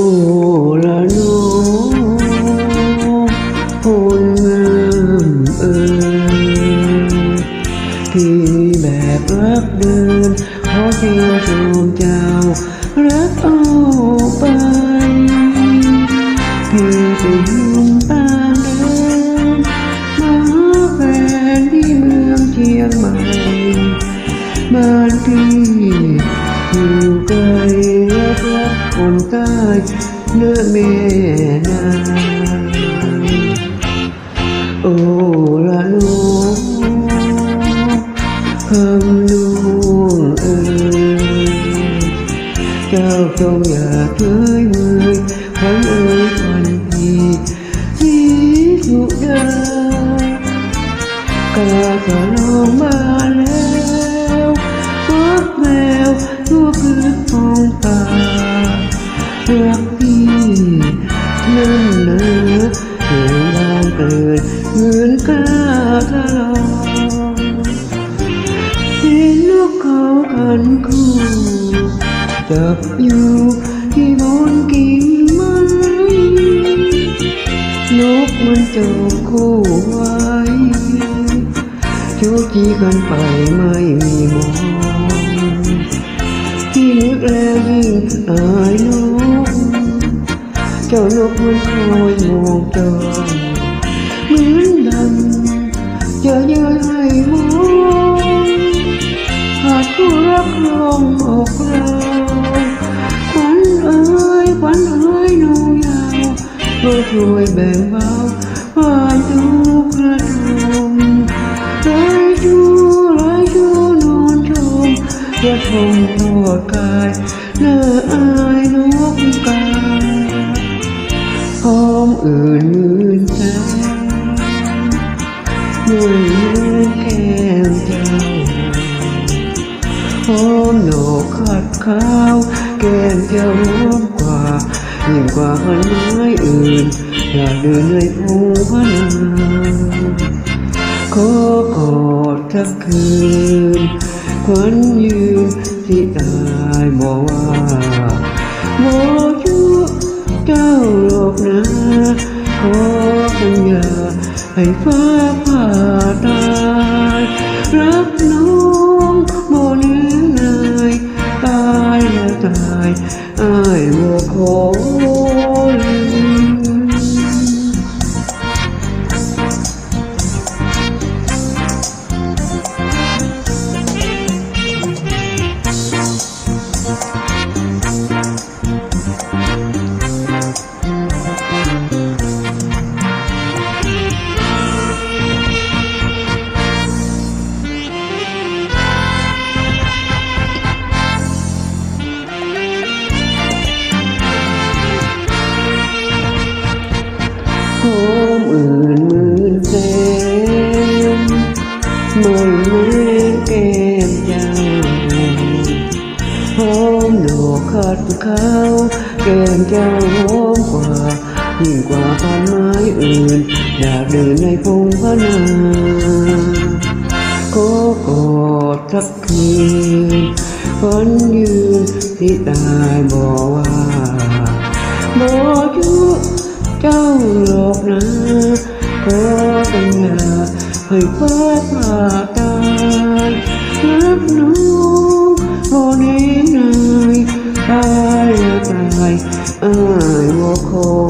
โอ้ละน้องคนงามเอ่ยที่แบบรักเดินขอเพียงชมเจ้า รักเอาไป พี่เป็นหนุ่มตางแดนมาแฟนที่เมืองเชียงใหม่ บ้านพี่อยู่ไกล กรักคนใต้เนื้อแม่นางโอ้ละน้องคำลูกเอ๋ยเจ้าจง รักพี่นั่นเนอเสียงบานเกิดเงินกล้าทะลองเห็นนกเขาขันคู่จับอยู่ที่บนกิ่งไม้นกมันจบคู่ไว้จูจีกันไปไม่มีมองที่นึกแล้วยิ่งอายน้อยมอง จองเหมือนดังจะเย้ยให้มองหากคู่รักลองออกเราขวัญเอ้ยขวัญเอื่นมื่นใจเหมือนแก้มเจ้าหอมหนกขัดข้าวแก้มเจะหอมกว่ายิ่งกว่าพันไม้อื่น อยากเดินในพงพนาขอกอดทักคืนควันยืนที่ตายบอกว่าบอกชั่วเจ้าหรอกนะ ขอสัญญาให้ฟ้าผ่า อื่นหมื่นแสนไม่แม้แก้มเจ้าหอมดอกขัดขาวแก้มเจ้าหอมกว่ายิ่งกว่าพันไม้อื่นอยากเดินในพงพนาก็กอดทักคืนฝันยืนที่ตายบอกว่าบอกชั่ เจ้าหลอกนะกอแต่งงานให้ฟ้าผ่าตายรักน้องโมเนนายตายตายอ้ายว่าคอ